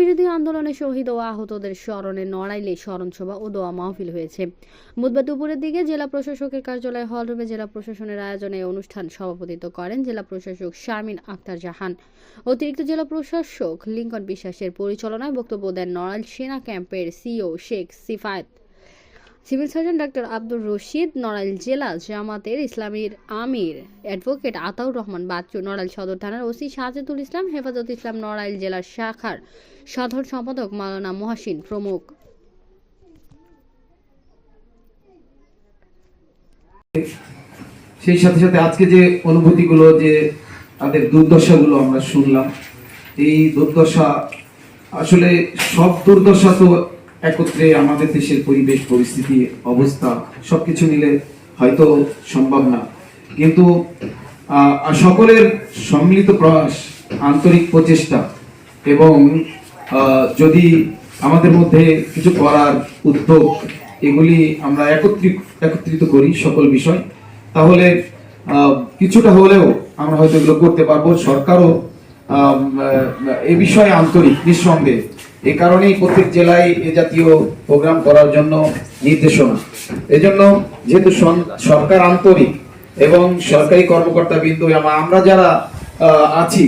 বিরোধী আন্দোলনে শহীদ ও আহতদের স্মরণে নড়াইলে স্মরণসভা ও দোয়া মাহফিল হয়েছে। বুধবার দুপুরের দিকে জেলা প্রশাসকের কার্যালয় হলরুমে জেলা প্রশাসনের আয়োজনে অনুষ্ঠান সভাপতিত্ব করেন জেলা প্রশাসক শারমিন আক্তার জাহান। অতিরিক্ত জেলা প্রশাসক লিঙ্কন বিশ্বাসের পরিচালনায় বক্তব্য দেন নড়াইল সেনা ক্যাম্পের CO Sheikh Sifayet. Civil surgeon doctor Abdur Rashid Narail জেলা জামাতের ইসলামীর আমির অ্যাডভোকেট আতাউর রহমান বাচ্চু নড়াইল সদর থানার ওসি সাজেদুল ইসলাম, হেফাজত ইসলাম নড়াইল জেলার শাখার সাধারণ সম্পাদক মাওলানা মহাসিন প্রমুখ। সেই সাথে সাথে আজকে যে অনুভূতিগুলো, যে তাদের দুর্দশাগুলো আমরা শুনলাম, এই দুর্দশা আসলে সব দুর্দশা তো একত্রে আমাদের দেশের পরিবেশ, পরিস্থিতি, অবস্থা, সবকিছু মিলে হয়তো সম্ভব না। কিন্তু সকলের সম্মিলিত প্রয়াস, আন্তরিক প্রচেষ্টা এবং যদি আমাদের মধ্যে কিছু করার উদ্যোগ এগুলি আমরা একত্রিত একত্রিত করি সকল বিষয়, তাহলে কিছুটা হলেও আমরা হয়তো এগুলো করতে পারব। সরকারও এ বিষয়ে আন্তরিক, নিঃসন্দেহে। এ কারণেই প্রত্যেক জেলায় এ জাতীয় প্রোগ্রাম করার জন্য নির্দেশনা। এজন্য যেহেতু সরকার আন্তরিক এবং সরকারি কর্মকর্তা বিন্দু আমরা যারা আছি,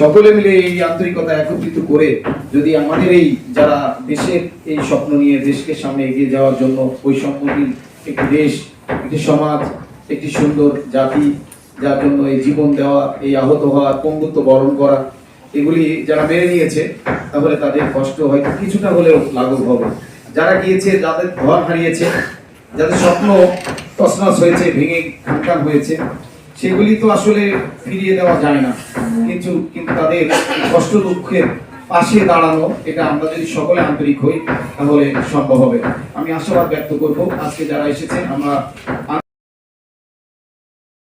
সকলে মিলে এই আন্তরিকতা একত্রিত করে যদি আমাদের এই যারা দেশের এই স্বপ্ন নিয়ে দেশকে সামনে এগিয়ে যাওয়ার জন্য বৈষম্যহীন একটি দেশ, একটি সমাজ, একটি সুন্দর জাতি, যার জন্য এই জীবন দেওয়া, এই আহত হওয়া, পঙ্গুত্ব বরণ করা এগুলি যারা মেনে নিয়েছে, তাহলে তাদের কষ্ট হয়তো কিছুটা হলেও লাঘব হবে। যারা গিয়েছে, যাদের ঘর হারিয়েছে, যাদের স্বপ্ন তছনছ হয়েছে, ভেঙে খানখান হয়েছে, সেগুলি তো আসলে ফিরিয়ে দেওয়া যায় না। কিন্তু কিন্তু তাদের কষ্ট দুঃখের পাশে দাঁড়ানো, এটা আমরা যদি সকলে আন্তরিক হই, তাহলে সম্ভব হবে। আমি আশাবাদ ব্যক্ত করব, আজকে যারা এসেছে, আমরা